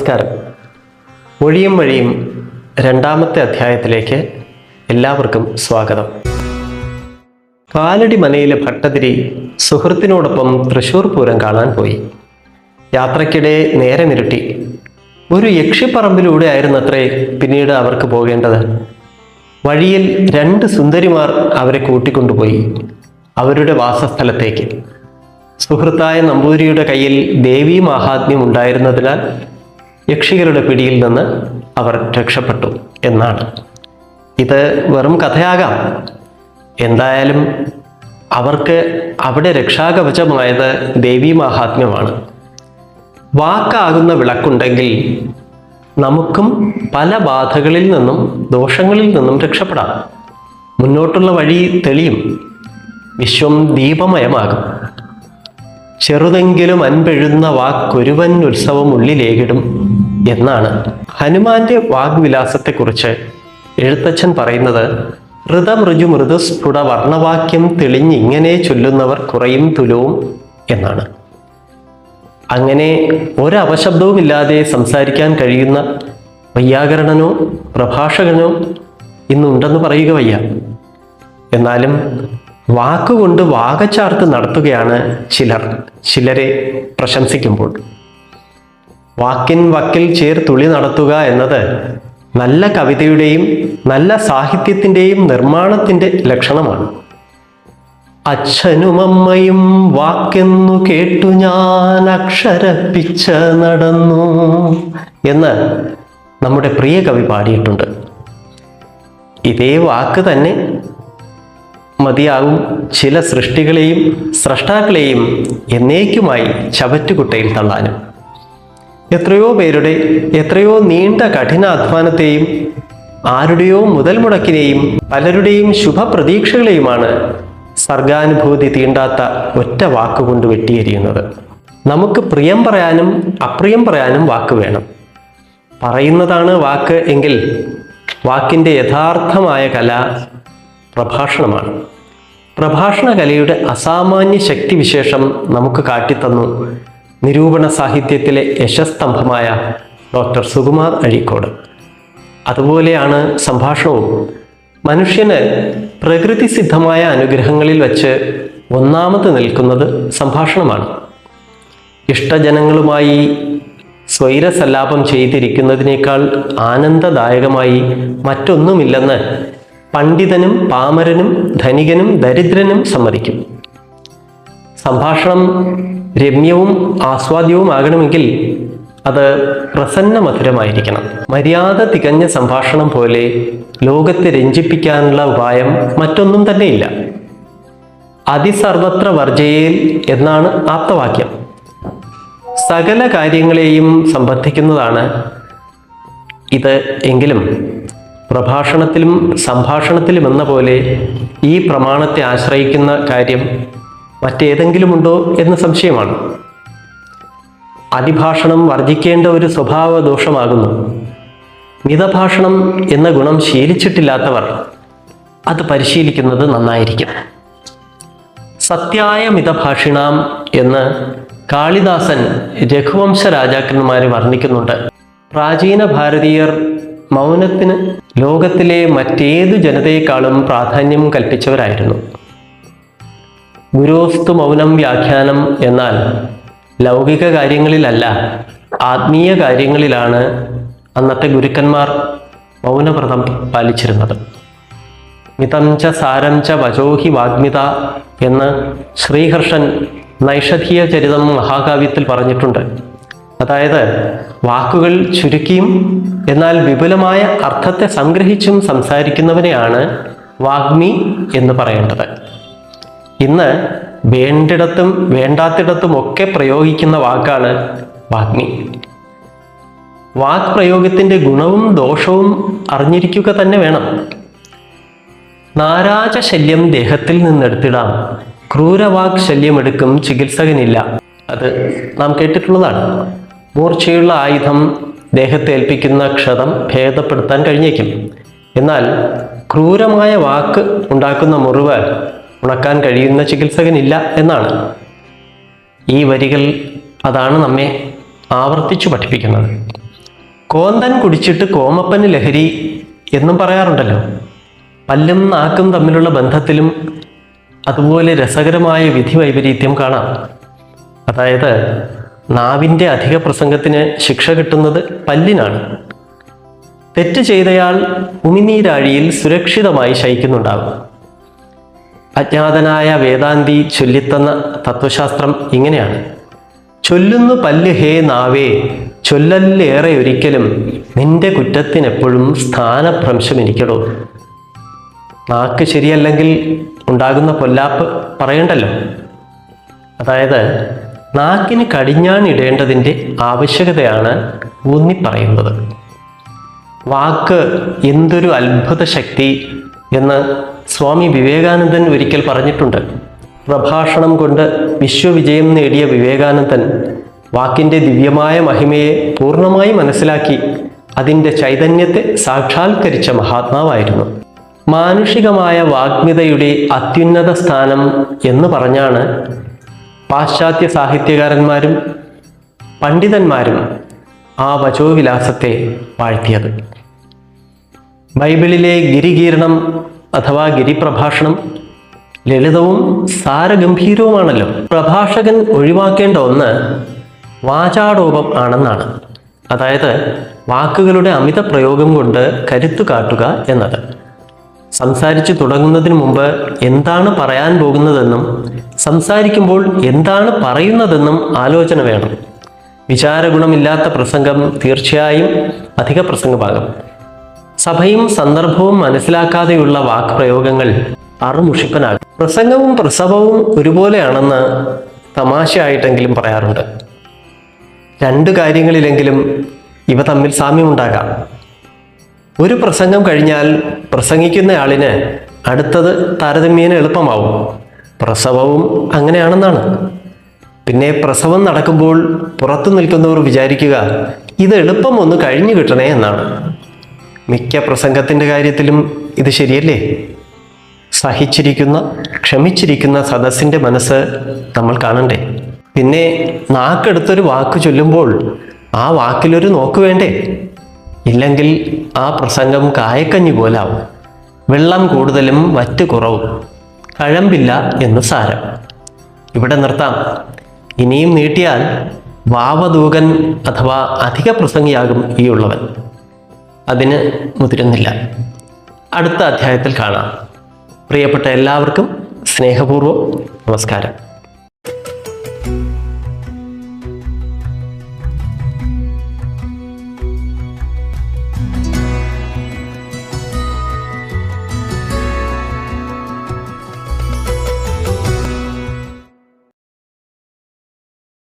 നമസ്കാരം. ഒഴിയും വഴിയും രണ്ടാമത്തെ അധ്യായത്തിലേക്ക് എല്ലാവർക്കും സ്വാഗതം. കാലടി മനയിലെ ഭട്ടതിരി സുഹൃത്തിനോടൊപ്പം തൃശൂർ പൂരം കാണാൻ പോയി. യാത്രയ്ക്കിടെ നേരെ നേരമിരുട്ടി ഒരു യക്ഷിപ്പറമ്പിലൂടെ ആയിരുന്നത്രേ പിന്നീട് അവർക്ക് പോകേണ്ടത്. വഴിയിൽ രണ്ട് സുന്ദരിമാർ അവരെ കൂട്ടിക്കൊണ്ടുപോയി അവരുടെ വാസസ്ഥലത്തേക്ക്. സുഹൃത്തായ നമ്പൂതിരിയുടെ കയ്യിൽ ദേവീ മാഹാത്മ്യം ഉണ്ടായിരുന്നതിനാൽ യക്ഷികളുടെ പിടിയിൽ നിന്ന് അവർ രക്ഷപ്പെട്ടു എന്നാണ്. ഇത് വെറും കഥയാകാം. എന്തായാലും അവർക്ക് അവിടെ രക്ഷാകവചമായത് ദേവീ മാഹാത്മ്യമാണ്. വാക്കാകുന്ന വിളക്കുണ്ടെങ്കിൽ നമുക്കും പല ബാധകളിൽ നിന്നും ദോഷങ്ങളിൽ നിന്നും രക്ഷപ്പെടാം. മുന്നോട്ടുള്ള വഴി തെളിയും. വിശ്വം ദീപമയമാകും. ചെറുതെങ്കിലും അൻപെഴുന്ന വാക്കൊരുവൻ ഉത്സവം ഉള്ളിലേകിടും. എന്നാണ്. ഹനുമാന്റെ വാഗ്വിലാസത്തെക്കുറിച്ച് എഴുത്തച്ഛൻ പറയുന്നത് ഋതമൃജു മൃദുസ്ഫുട വർണവാക്യം തെളിഞ്ഞിങ്ങനെ ചൊല്ലുന്നവർ കുറയും തുലവും എന്നാണ്. അങ്ങനെ ഒരവശബ്ദവുമില്ലാതെ സംസാരിക്കാൻ കഴിയുന്ന വൈയാകരണനോ പ്രഭാഷകനോ ഇന്നുണ്ടെന്ന് പറയുക വയ്യ. എന്നാലും വാക്കുകൊണ്ട് വാകച്ചാർത്ത് നടത്തുകയാണ് ചിലർ ചിലരെ പ്രശംസിക്കുമ്പോൾ. വാക്കിൻ വക്കിൽ ചേർ തുളി നടത്തുക എന്നത് നല്ല കവിതയുടെയും നല്ല സാഹിത്യത്തിന്റെയും നിർമ്മാണത്തിന്റെ ലക്ഷണമാണ്. അച്ഛനും അമ്മയും വാക്കെന്നു കേട്ടു ഞാൻ അക്ഷരപ്പിച്ച നടന്നു എന്ന് നമ്മുടെ പ്രിയ കവി പാടിയിട്ടുണ്ട്. ഇതേ വാക്ക് തന്നെ മതിയാകും ചില സൃഷ്ടികളെയും സ്രഷ്ടാക്കളെയും എന്നേക്കുമായി ചവറ്റുകുട്ടയിൽ തള്ളാനും. എത്രയോ പേരുടെ എത്രയോ നീണ്ട കഠിനാധ്വാനത്തെയും ആരുടെയോ മുതൽ മുടക്കിനെയും പലരുടെയും ശുഭപ്രതീക്ഷകളെയുമാണ് സർഗാനുഭൂതി തീണ്ടാത്ത ഒറ്റ വാക്കുകൊണ്ട് വെട്ടിയെരിയുന്നത്. നമുക്ക് പ്രിയം പറയാനും അപ്രിയം പറയാനും വാക്ക് വേണം. പറയുന്നതാണ് വാക്ക് എങ്കിൽ വാക്കിന്റെ യഥാർത്ഥമായ കല പ്രഭാഷണമാണ്. പ്രഭാഷണ കലയുടെ അസാമാന്യ ശക്തിവിശേഷം നമുക്ക് കാട്ടിത്തന്നു നിരൂപണ സാഹിത്യത്തിലെ യശസ്തംഭമായ ഡോക്ടർ സുകുമാർ അഴീക്കോട്. അതുപോലെയാണ് സംഭാഷണവും. മനുഷ്യന് പ്രകൃതി സിദ്ധമായ അനുഗ്രഹങ്ങളിൽ വച്ച് ഒന്നാമത് നിൽക്കുന്നത് സംഭാഷണമാണ്. ഇഷ്ടജനങ്ങളുമായി സ്വൈരസല്ലാപം ചെയ്തിരിക്കുന്നതിനേക്കാൾ ആനന്ദദായകമായി മറ്റൊന്നുമില്ലെന്ന് പണ്ഡിതനും പാമരനും ധനികനും ദരിദ്രനും സമ്മതിക്കും. സംഭാഷണം രമ്യവും ആസ്വാദ്യവുമാകണമെങ്കിൽ അത് പ്രസന്ന മധുരമായിരിക്കണം. മര്യാദ തികഞ്ഞ സംഭാഷണം പോലെ ലോകത്തെ രഞ്ജിപ്പിക്കാനുള്ള ഉപായം മറ്റൊന്നും തന്നെയില്ല. അതിസർവത്ര വർജയേൽ എന്നാണ് ആപ്തവാക്യം. സകല കാര്യങ്ങളെയും സംബന്ധിക്കുന്നതാണ് ഇത് എങ്കിലും. പ്രഭാഷണത്തിലും സംഭാഷണത്തിലും എന്ന പോലെ ഈ പ്രമാണത്തെ ആശ്രയിക്കുന്ന കാര്യം മറ്റേതെങ്കിലുമുണ്ടോ എന്ന് സംശയമാണ്. അതിഭാഷണം വർജിക്കേണ്ട ഒരു സ്വഭാവ ദോഷമാകുന്നു മിതഭാഷണം എന്ന ഗുണം ശീലിച്ചിട്ടില്ലാത്തവർ അത് പരിശീലിക്കുന്നത് നന്നായിരിക്കും. സത്യായ മിതഭാഷിണാം എന്ന് കാളിദാസൻ രഘുവംശ രാജാക്കന്മാരെ വർണിക്കുന്നുണ്ട്. പ്രാചീന ഭാരതീയർ മൗനത്തിന് ലോകത്തിലെ മറ്റേതു ജനതയെക്കാളും പ്രാധാന്യം കൽപ്പിച്ചവരായിരുന്നു. ഗുരോസ്തു മൗനം വ്യാഖ്യാനം എന്നാൽ ലൗകിക കാര്യങ്ങളിലല്ല ആത്മീയ കാര്യങ്ങളിലാണ് അന്നത്തെ ഗുരുക്കന്മാർ മൗനവ്രതം പാലിച്ചിരുന്നത്. മിതം ച സാരം ച വചോഹി വാഗ്മിത എന്ന് ശ്രീകൃഷ്ണൻ നൈഷധീയ ചരിതം മഹാകാവ്യത്തിൽ പറഞ്ഞിട്ടുണ്ട്. അതായത് വാക്കുകൾ ചുരുക്കിയും എന്നാൽ വിപുലമായ അർത്ഥത്തെ സംഗ്രഹിച്ചും സംസാരിക്കുന്നവനെയാണ് വാഗ്മി എന്ന് പറയേണ്ടത്. ഇന്ന് വേണ്ടിടത്തും വേണ്ടാത്തിടത്തും ഒക്കെ പ്രയോഗിക്കുന്ന വാക്കാണ് വാഗ്മി. വാക് പ്രയോഗത്തിന്റെ ഗുണവും ദോഷവും അറിഞ്ഞിരിക്കുക തന്നെ വേണം. നാരാജ ശല്യം ദേഹത്തിൽ നിന്നെടുത്തിടാം. ക്രൂരവാക് ശല്യം എടുക്കും ചികിത്സകനില്ല. അത് നാം കേട്ടിട്ടുള്ളതാണ്. മൂർച്ചയുള്ള ആയുധം ദേഹത്തെ ഏൽപ്പിക്കുന്ന ക്ഷതം ഭേദപ്പെടുത്താൻ കഴിഞ്ഞേക്കും. എന്നാൽ ക്രൂരമായ വാക്ക് ഉണ്ടാക്കുന്ന മുറിവ് ഉണക്കാൻ കഴിയുന്ന ചികിത്സകനില്ല എന്നാണ്. ഈ വരികൾ അതാണ് നമ്മെ ആവർത്തിച്ചു പഠിപ്പിക്കുന്നത്. കോന്തൻ കുടിച്ചിട്ട് കോമപ്പന് ലഹരി എന്നും പറയാറുണ്ടല്ലോ. പല്ലും നാക്കും തമ്മിലുള്ള ബന്ധത്തിലും അതുപോലെ രസകരമായ വിധി വൈപരീത്യം കാണാം. അതായത് നാവിന്റെ അധിക പ്രസംഗത്തിന് ശിക്ഷ കിട്ടുന്നത് പല്ലിനാണ്. തെറ്റ് ചെയ്തയാൾ ഉമിനീരാഴിയിൽ സുരക്ഷിതമായി ശയിക്കുന്നുണ്ടാകും. അജ്ഞാതനായ വേദാന്തി ചൊല്ലിത്തന്ന തത്വശാസ്ത്രം ഇങ്ങനെയാണ്. ചൊല്ലുന്നു പല്ല് ഹേ നാവേ ചൊല്ലല്ലേറെ ഒരിക്കലും നിന്റെ കുറ്റത്തിനെപ്പോഴും സ്ഥാനഭ്രംശം എനിക്കടോ. നാക്ക് ശരിയല്ലെങ്കിൽ ഉണ്ടാകുന്ന പൊല്ലാപ്പ് പറയണ്ടല്ലോ. അതായത് നാക്കിന് കടിഞ്ഞാണിടേണ്ടതിന്റെ ആവശ്യകതയാണ് ഊന്നി പറയുന്നത്. വാക്ക് എന്തൊരു അത്ഭുത ശക്തി എന്ന് സ്വാമി വിവേകാനന്ദൻ ഒരിക്കൽ പറഞ്ഞിട്ടുണ്ട്. പ്രഭാഷണം കൊണ്ട് വിശ്വവിജയം നേടിയ വിവേകാനന്ദൻ വാക്കിന്റെ ദിവ്യമായ മഹിമയെ പൂർണമായി മനസ്സിലാക്കി അതിന്റെ ചൈതന്യത്തെ സാക്ഷാത്കരിച്ച മഹാത്മാവായിരുന്നു. മാനുഷികമായ വാഗ്മിതയുടെ അത്യുന്നത സ്ഥാനം എന്ന് പറഞ്ഞാണ് പാശ്ചാത്യ സാഹിത്യകാരന്മാരും പണ്ഡിതന്മാരും ആ വചോവിലാസത്തെ വാഴ്ത്തിയത്. ബൈബിളിലെ ഗിരികീർണം അഥവാ ഗിരിപ്രഭാഷണം ലളിതവും സാരഗംഭീരവുമാണല്ലോ. പ്രഭാഷകൻ ഒഴിവാക്കേണ്ട ഒന്ന് വാചാടോപം ആണെന്നാണ്. അതായത് വാക്കുകളുടെ അമിത പ്രയോഗം കൊണ്ട് കരുത്തു കാട്ടുക എന്നത്. സംസാരിച്ചു തുടങ്ങുന്നതിന് മുമ്പ് എന്താണ് പറയാൻ പോകുന്നതെന്നും സംസാരിക്കുമ്പോൾ എന്താണ് പറയുന്നതെന്നും ആലോചന വേണം. വിചാരഗുണമില്ലാത്ത പ്രസംഗം തീർച്ചയായും അധിക പ്രസംഗമാകും സഭയും സന്ദർഭവും മനസ്സിലാക്കാതെയുള്ള വാക്പ്രയോഗങ്ങൾ അറുമുഷിപ്പനാകും പ്രസംഗവും പ്രസവവും ഒരുപോലെയാണെന്ന് തമാശയായിട്ടെങ്കിലും പറയാറുണ്ട്. രണ്ടു കാര്യങ്ങളിലെങ്കിലും ഇവ തമ്മിൽ സാമ്യമുണ്ടാകാം. ഒരു പ്രസംഗം കഴിഞ്ഞാൽ പ്രസംഗിക്കുന്നയാളിന് അടുത്തത് താരതമ്യേന എളുപ്പമാവും. പ്രസവവും അങ്ങനെയാണെന്നാണ്. പിന്നെ പ്രസവം നടക്കുമ്പോൾ പുറത്തു നിൽക്കുന്നവർ വിചാരിക്കുക ഇത് എളുപ്പം ഒന്ന് കഴിഞ്ഞു കിട്ടണേ എന്നാണ്. മിക്ക പ്രസംഗത്തിന്റെ കാര്യത്തിലും ഇത് ശരിയല്ലേ? സഹിച്ചിരിക്കുന്ന ക്ഷമിച്ചിരിക്കുന്ന സദസ്സിന്റെ മനസ്സ് നമ്മൾ കാണണ്ടേ? പിന്നെ നാക്കെടുത്തൊരു വാക്ക് ചൊല്ലുമ്പോൾ ആ വാക്കിലൊരു നോക്ക് വേണ്ടേ? ഇല്ലെങ്കിൽ ആ പ്രസംഗം കായക്കഞ്ഞു പോലാവും. വെള്ളം കൂടുതലും വറ്റ് കുറവും. കഴമ്പില്ല എന്ന് സാരം. ഇവിടെ നിർത്താം. ഇനിയും നീട്ടിയാൽ വാവദൂകൻ അഥവാ അധിക പ്രസംഗിയാകും ഈ ഉള്ളവൻ. അതിന് മുതിരുന്നില്ല. അടുത്ത അധ്യായത്തിൽ കാണാം. പ്രിയപ്പെട്ട എല്ലാവർക്കും സ്നേഹപൂർവം നമസ്കാരം.